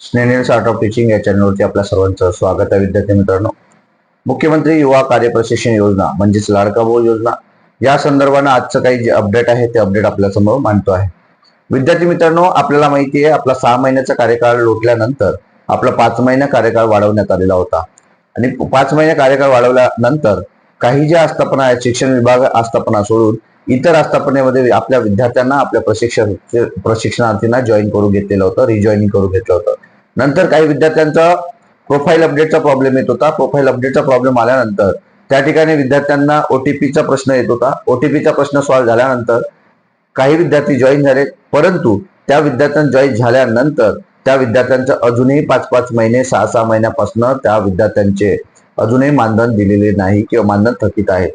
स्नेनिल्स art of teaching या चॅनलवरती आपल्या सर्वांचं स्वागत आहे विद्यार्थी मित्रांनो. मुख्यमंत्री युवा कार्य प्रशिक्षण योजना म्हणजेच लाडका भाऊ योजना या संदर्भानं आजचं काही जे अपडेट आहे ते अपडेट आपल्यासमोर मांडतो आहे. विद्यार्थी मित्रांनो आपल्याला माहिती आहे आपला सहा महिन्याचा कार्यकाळ लोटल्यानंतर आपला पाच महिना कार्यकाळ वाढवण्यात आलेला होता. आणि पाच महिने कार्यकाळ वाढवल्यानंतर काही ज्या आस्थापना आहेत शिक्षण विभाग आस्थापना सोडून इतर आस्थापनेमध्ये आपल्या विद्यार्थ्यांना आपल्या प्रशिक्षण प्रशिक्षणार्थींना जॉईन करून घेतलेलं होतं रिजॉईनिंग करून घेतलं होतं. नंतर काही विद्यार्थ्यांचा प्रोफाईल अपडेटचा प्रॉब्लेम येत होता. प्रोफाईल अपडेटचा प्रॉब्लेम आल्यानंतर त्या ठिकाणी विद्यार्थ्यांना ओटीपीचा प्रश्न येत होता. ओटीपीचा प्रश्न सॉल्व्ह झाल्यानंतर काही विद्यार्थी जॉईन झाले. परंतु त्या विद्यार्थ्यांना जॉईन झाल्यानंतर त्या विद्यार्थ्यांचं अजूनही पाच पाच महिने सहा सहा महिन्यापासून त्या विद्यार्थ्यांचे अजूनही मानधन दिलेले नाही किंवा मानधन थकीत आहे.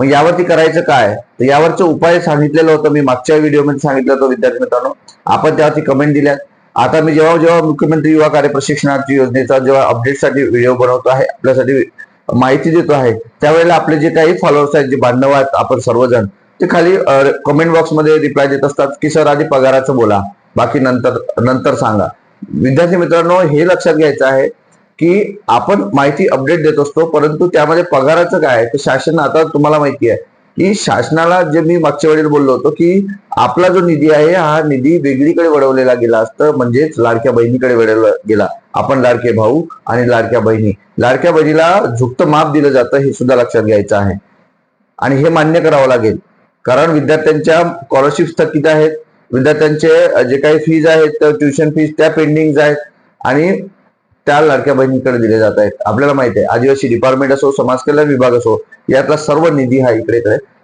मग यावरती करायचं काय? तर यावरचं उपाय सांगितलेलं होतं मी मागच्या व्हिडिओमध्ये सांगितलं होतं विद्यार्थी मित्रांनो. आपण त्यावरती कमेंट दिल्यात आता मी जेव्हा जेव्हा मुख्यमंत्री युवा कार्य प्रशिक्षणार्थी योजनेचा जेव्हा अपडेटसाठी व्हिडिओ बनवतो आहे आपल्यासाठी माहिती देतो आहे त्यावेळेला आपले जे काही फॉलोअर्स आहेत जे बांधव आहेत आपण सर्वजण ते खाली कमेंट बॉक्समध्ये रिप्लाय देत असतात की सर आधी पगाराचं बोला बाकी नंतर नंतर सांगा. विद्यार्थी मित्रांनो हे लक्षात घ्यायचं आहे की आपण माहिती अपडेट देत असतो परंतु त्यामध्ये पगाराचं काय तर शासन आता तुम्हाला माहिती आहे. की शासनाला जे मी मागच्या वेळेला बोललो होतो की आपला जो निधी आहे हा निधी वेगळीकडे वळवलेला गेला असतं म्हणजेच लाडक्या बहिणीकडे वळवला गेला. आपण लाडके भाऊ आणि लाडक्या बहिणी. लाडक्या बहिणीला झुकतं माप दिलं जातं हे सुद्धा लक्षात घ्यायचं आहे. आणि हे मान्य करावं लागेल. कारण विद्यार्थ्यांच्या स्कॉलरशिप थकीत आहेत? विद्यार्थ्यांचे जे काही फीज आहेत ट्युशन फीज त्या पेंडिंग आहेत. आणि त्या लाडक्या बहिणीकडे दिले जात आहेत. आपल्याला माहिती आहे आदिवासी डिपार्टमेंट असो समाज कल्याण विभाग असो यातला सर्व निधी हा इकडे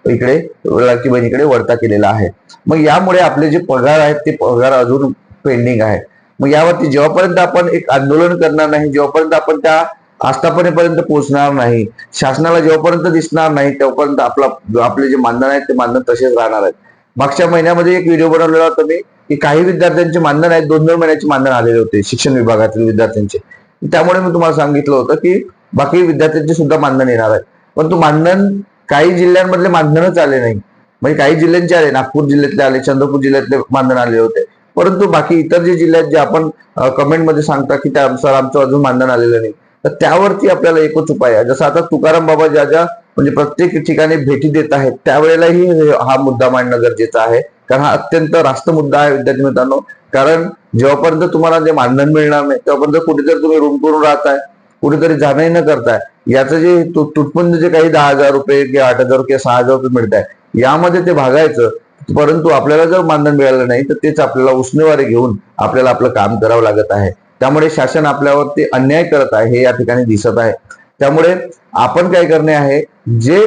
इकडे लाडकी बहिणीकडे वळता केलेला आहे. मग यामुळे आपले जे पगार आहेत ते पगार अजून पेंडिंग आहे मग यावरती जेव्हापर्यंत आपण एक आंदोलन करणार नाही जेव्हापर्यंत आपण त्या आस्थापनेपर्यंत पोहोचणार नाही शासनाला जेव्हापर्यंत दिसणार नाही तेव्हापर्यंत आपला आपले जे मानधन आहेत ते मानधन तसेच राहणार आहेत. मागच्या महिन्यामध्ये एक व्हिडिओ बनवलेला होता मी की काही विद्यार्थ्यांचे मानधन आहेत दोन दोन महिन्याचे मानधन आलेले होते शिक्षण विभागातील विद्यार्थ्यांचे. त्यामुळे मी तुम्हाला सांगितलं होतं की बाकी विद्यार्थ्यांचे सुद्धा मानधन येणार आहे. परंतु मानधन काही जिल्ह्यांमधले मानधनच आले नाही. म्हणजे काही जिल्ह्यांचे आले नागपूर जिल्ह्यातले आले चंद्रपूर जिल्ह्यातले मानधन आले होते. परंतु बाकी इतर जे जिल्ह्यात जे आपण कमेंटमध्ये सांगता की त्यानुसार आमचं अजून मानधन आलेलं नाही. तर त्यावरती आपल्याला एकच उपाय आहे. जसं आता तुकाराम बाबा ज्या ज्या म्हणजे प्रत्येक ठिकाणी भेटी देत आहेत त्यावेळेलाही हा मुद्दा मांडणं गरजेचं आहे. कारण हा अत्यंत रास्त मुद्दा आहे विद्यार्थी मित्रांनो. कारण जेव्हापर्यंत तुम्हाला जे मानधन मिळणार नाही तेव्हापर्यंत कुठेतरी तुम्ही रूम करून राहताय कुठेतरी जाणंही न करताय. याचं जे तुटपुंज जे काही दहा हजार रुपये किंवा आठ हजार किंवा सहा हजार रुपये मिळत आहे यामध्ये ते भागायचं. परंतु आपल्याला जर मानधन मिळालं नाही तर तेच आपल्याला उष्णेवारी घेऊन आपल्याला आपलं काम करावं लागत आहे. त्यामुळे शासन आपल्यावरती अन्याय करत आहे हे या ठिकाणी दिसत आहे. त्यामुळे आपण काय करणे आहे जे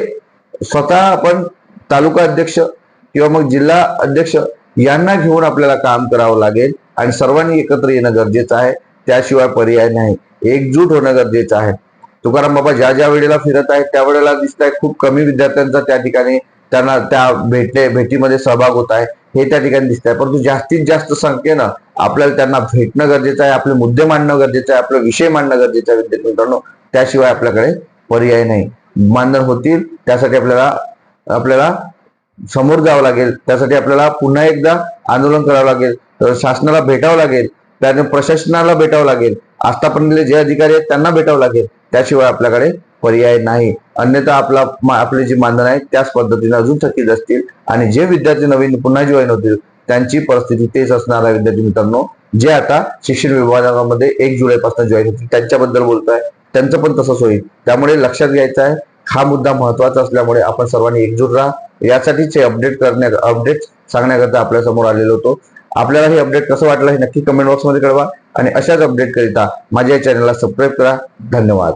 स्वतः आपण तालुका अध्यक्ष किंवा मग जिल्हा अध्यक्ष यांना घेऊन आपल्याला काम करावं लागेल. आणि सर्वांनी एकत्र येणं गरजेचं आहे. त्याशिवाय पर्याय नाही. एकजूट होणं गरजेचं आहे. तुकाराम बाबा ज्या ज्या वेळेला फिरत आहेत त्या वेळेला दिसत आहे खूप कमी विद्यार्थ्यांचा त्या ठिकाणी त्यांना त्या भेटले भेटीमध्ये सहभाग होत आहे. हे त्या ठिकाणी दिसत आहे. परंतु जास्तीत जास्त संख्येनं आपल्याला त्यांना भेटणं गरजेचं आहे. आपले मुद्दे मांडणं गरजेचं आहे. आपला विषय मांडणं गरजेचं आहे. विद्यार्थी मित्रांनो त्याशिवाय आपल्याकडे पर्याय नाही. मानधन होतील. त्यासाठी आपल्याला आपल्याला समोर जावं लागेल. त्यासाठी आपल्याला पुन्हा एकदा आंदोलन करावं लागेल. शासनाला भेटावं लागेल. त्याने प्रशासनाला भेटावं लागेल. आस्थापनेले जे अधिकारी आहेत त्यांना भेटावं लागेल. त्याशिवाय आपल्याकडे पर्याय नाही. अन्यथा आपला आपले जे मानधन आहे त्याच पद्धतीने अजून थकीत असतील. आणि जे विद्यार्थी नवीन पुन्हा जॉईन होतील त्यांची परिस्थिती तेच असणार आहे विद्यार्थी मित्रांनो. जे आता शिक्षण विभागामध्ये एक जुलैपासून जॉईन होतील त्यांच्याबद्दल बोलताय. त्यांचं पण तसंच होईल. त्यामुळे लक्षात घ्यायचं आहे हा मुद्दा महत्त्वाचा असल्यामुळे आपण सर्वांनी एकजूट राहा. यासाठीच हे अपडेट करण्या अपडेट सांगण्याकरता आपल्यासमोर आलेलो होतो. आपल्याला हे अपडेट कसं वाटलं हे नक्की कमेंट बॉक्समध्ये कळवा आणि अशाच अपडेट करिता माझ्या या चॅनलला सबस्क्राईब करा. धन्यवाद.